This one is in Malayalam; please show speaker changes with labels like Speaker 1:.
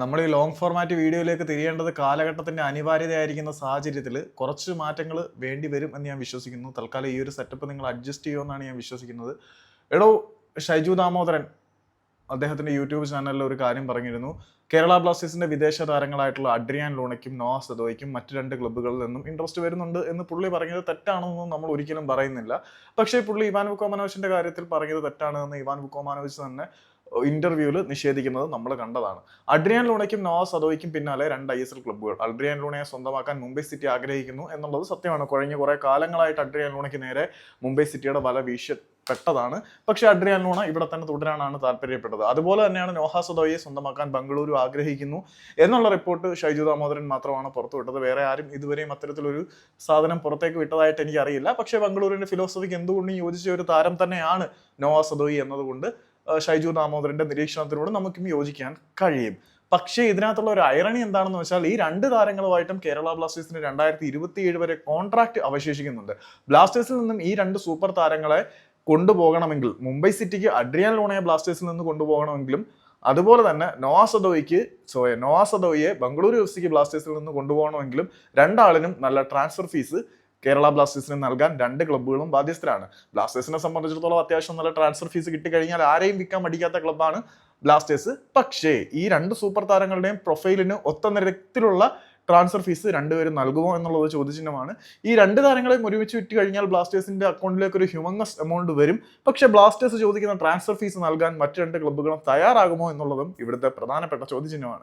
Speaker 1: നമ്മൾ ഈ ലോങ് ഫോർമാറ്റ് വീഡിയോയിലേക്ക് തിരിയേണ്ടത് കാലഘട്ടത്തിന്റെ അനിവാര്യതയായിരിക്കുന്ന സാഹചര്യത്തിൽ കുറച്ച് മാറ്റങ്ങൾ വേണ്ടി വരും എന്ന് ഞാൻ വിശ്വസിക്കുന്നു. തൽക്കാലം ഈ ഒരു സെറ്റപ്പ് നിങ്ങൾ അഡ്ജസ്റ്റ് ചെയ്യുമെന്നാണ് ഞാൻ വിശ്വസിക്കുന്നത്. എടോ ഷൈജു ദാമോദരൻ അദ്ദേഹത്തിന്റെ യൂട്യൂബ് ചാനലിൽ ഒരു കാര്യം പറഞ്ഞിരുന്നു. കേരള ബ്ലാസ്റ്റേഴ്സിന്റെ വിദേശ താരങ്ങളായിട്ടുള്ള അഡ്രിയാൻ ലൂണയ്ക്കും നോവ സദോയ്ക്കും മറ്റ് രണ്ട് ക്ലബ്ബുകളിൽ നിന്നും ഇൻട്രസ്റ്റ് വരുന്നുണ്ട് എന്ന് പുള്ളി പറഞ്ഞത് തെറ്റാണെന്നൊന്നും നമ്മൾ ഒരിക്കലും പറയുന്നില്ല. പക്ഷേ പുള്ളി ഇവാൻ വുക്കോമാനോവിച്ചിന്റെ കാര്യത്തിൽ പറഞ്ഞത് തെറ്റാണെന്ന് ഇവാൻ വുക്കോമാനോവിച്ച് തന്നെ ഇന്റർവ്യൂവിൽ നിഷേധിക്കുന്നത് നമ്മൾ കണ്ടതാണ്. അഡ്രിയാൻ ലൂണയ്ക്കും നവാസ് സദോയ്ക്കും പിന്നാലെ രണ്ട് ഐ എസ് എൽ ക്ലബ്ബുകൾ. അഡ്രിയാൻ ലൂണയെ സ്വന്തമാക്കാൻ മുംബൈ സിറ്റി ആഗ്രഹിക്കുന്നു എന്നുള്ളത് സത്യമാണ്. കഴിഞ്ഞ കുറെ കാലങ്ങളായിട്ട് അഡ്രിയാൻ ലൂണയ്ക്ക് നേരെ മുംബൈ സിറ്റിയുടെ വല വീശപ്പെട്ടതാണ്. പക്ഷേ അഡ്രിയാൻ ലൂണ ഇവിടെ തന്നെ തുടരാനാണ് താല്പര്യപ്പെട്ടത്. അതുപോലെ തന്നെയാണ് നോഹ സദോയെ സ്വന്തമാക്കാൻ ബംഗളൂരു ആഗ്രഹിക്കുന്നു എന്നുള്ള റിപ്പോർട്ട് ഷൈജു ദാമോദരൻ മാത്രമാണ് പുറത്തുവിട്ടത്. വേറെ ആരും ഇതുവരെയും അത്തരത്തിലൊരു സാധനം പുറത്തേക്ക് വിട്ടതായിട്ട് എനിക്കറിയില്ല. പക്ഷേ ബംഗളൂരിന്റെ ഫിലോസഫിക്ക് എന്തുകൊണ്ടും യോജിച്ച ഒരു താരം തന്നെയാണ് നോഹ സദോയി എന്നതുകൊണ്ട് ഷൈജു ദാമോദരന്റെ നിരീക്ഷണത്തിനോട് നമുക്കും യോജിക്കാൻ കഴിയും. പക്ഷേ ഇതിനകത്തുള്ള ഒരു ഐറണി എന്താണെന്ന് വെച്ചാൽ ഈ രണ്ട് താരങ്ങളുമായിട്ടും കേരള ബ്ലാസ്റ്റേഴ്സിന് രണ്ടായിരത്തി ഇരുപത്തിയേഴ് വരെ കോൺട്രാക്ട് അവശേഷിക്കുന്നുണ്ട്. ബ്ലാസ്റ്റേഴ്സിൽ നിന്നും ഈ രണ്ട് സൂപ്പർ താരങ്ങളെ കൊണ്ടുപോകണമെങ്കിൽ മുംബൈ സിറ്റിക്ക് അഡ്രിയാൻ ലോണയെ ബ്ലാസ്റ്റേഴ്സിൽ നിന്ന് കൊണ്ടുപോകണമെങ്കിലും അതുപോലെ തന്നെ നോവാ സദോയ്ക്ക് സോ നോവാ സദോയെ ബംഗളൂരു എഫ് സിക്ക് ബ്ലാസ്റ്റേഴ്സിൽ നിന്ന് കൊണ്ടുപോകണമെങ്കിലും രണ്ടാളിനും നല്ല ട്രാൻസ്ഫർ ഫീസ് കേരള ബ്ലാസ്റ്റേഴ്സിന് നൽകാൻ രണ്ട് ക്ലബ്ബുകളും ബാധ്യസ്ഥരാണ്. ബ്ലാസ്റ്റേഴ്സിനെ സംബന്ധിച്ചിടത്തോളം അത്യാവശ്യം നല്ല ട്രാൻസ്ഫർ ഫീസ് കിട്ടിക്കഴിഞ്ഞാൽ ആരെയും വിൽക്കാൻ മടിക്കാത്ത ക്ലബ്ബാണ് ബ്ലാസ്റ്റേഴ്സ് പക്ഷേ ഈ രണ്ട് സൂപ്പർ താരങ്ങളുടെയും പ്രൊഫൈലിന് ഒത്ത നിരത്തിലുള്ള ട്രാൻസ്ഫർ ഫീസ് രണ്ടുപേരും നൽകുമോ എന്നുള്ളത് ചോദ്യചിഹ്നമാണ്. ഈ രണ്ട് താരങ്ങളെയും ഒരുമിച്ച് വിറ്റ് കഴിഞ്ഞാൽ ബ്ലാസ്റ്റേഴ്സിന്റെ അക്കൗണ്ടിലേക്ക് ഒരു ഹ്യൂമങ്ങസ് എമൗണ്ട് വരും. പക്ഷേ ബ്ലാസ്റ്റേഴ്സ് ചോദിക്കുന്ന ട്രാൻസ്ഫർ ഫീസ് നൽകാൻ മറ്റ് രണ്ട് ക്ലബ്ബുകളും തയ്യാറാകുമോ എന്നുള്ളതും ഇവിടുത്തെ പ്രധാനപ്പെട്ട ചോദ്യചിഹ്നമാണ്.